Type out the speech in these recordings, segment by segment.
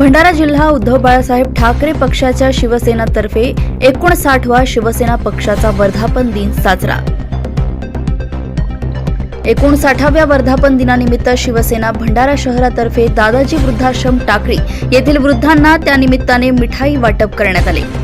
भंडारा जिल्हा उद्धव बाळासाहेब ठाकरे पक्षाच्या शिवसेनातर्फे एकोणसाठवा शिवसेना पक्षाचा वर्धापन दिन साजरा. एकोणसाठाव्या वर्धापन दिनानिमित्त शिवसेना भंडारा शहरातर्फे दादाजी वृद्धाश्रम टाकळी येथील वृद्धांना त्यानिमित्ताने मिठाई वाटप करण्यात आले.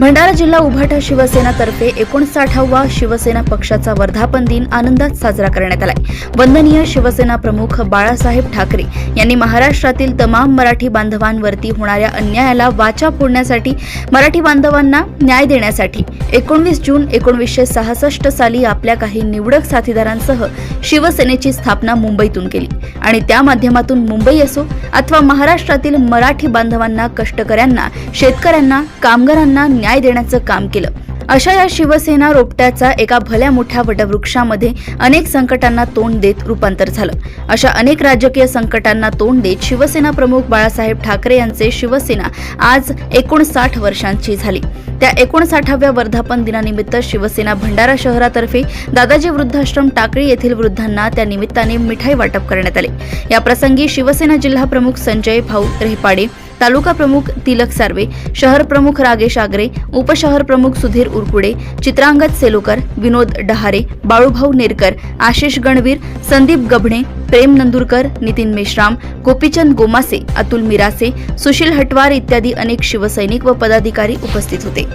भंडारा जिल्हा उभाटा शिवसेनातर्फे एकोणसाठावा शिवसेना पक्षाचा वर्धापन दिन आनंदात साजरा करण्यात आलाय. वंदनीय शिवसेना प्रमुख बाळासाहेब ठाकरे यांनी महाराष्ट्रातील तमाम मराठी बांधवांवरती होणाऱ्या अन्यायाला वाचा फोडण्यासाठी मराठी बांधवांना न्याय देण्यासाठी एकोणवीस जून एकोणवीसशे सहासष्ट साली आपल्या काही निवडक साथीदारांसह शिवसेनेची स्थापना मुंबईतून केली. आणि त्या माध्यमातून मुंबई असो अथवा महाराष्ट्रातील मराठी बांधवांना कष्टकऱ्यांना शेतकऱ्यांना कामगारांना न्याय देण्याचं काम केलं. अशा या शिवसेना रोपट्याचा एका भल्या मोठ्या वटवृक्षामध्ये अनेक संकटांना तोंड देत रूपांतर झालं. अशा अनेक राजकीय संकटांना तोंड देत शिवसेना प्रमुख बाळासाहेब ठाकरे यांचे शिवसेना आज एकोणसाठ वर्षांची झाली. त्या एकोणसाठाव्या वर्धापन दिनानिमित्त शिवसेना भंडारा शहरातर्फे दादाजी वृद्धाश्रम टाकळी येथील वृद्धांना त्या निमित्ताने मिठाई वाटप करण्यात आले. या प्रसंगी शिवसेना जिल्हा प्रमुख संजय भाऊ रेहपाडे तालुका प्रमुख तिलक सार्वे शहर प्रमुख रागेश आगरे उपशहर प्रमुख सुधीर उरकुडे चित्रांगत सेलोकर विनोद डहारे बाळूभाऊ नेरकर आशिष गणवीर संदीप गभणे प्रेम नंदुरकर नितीन मेश्राम गोपीचंद गोमासे अतुल मिरासे सुशील हटवार इत्यादी अनेक शिवसैनिक व पदाधिकारी उपस्थित होते.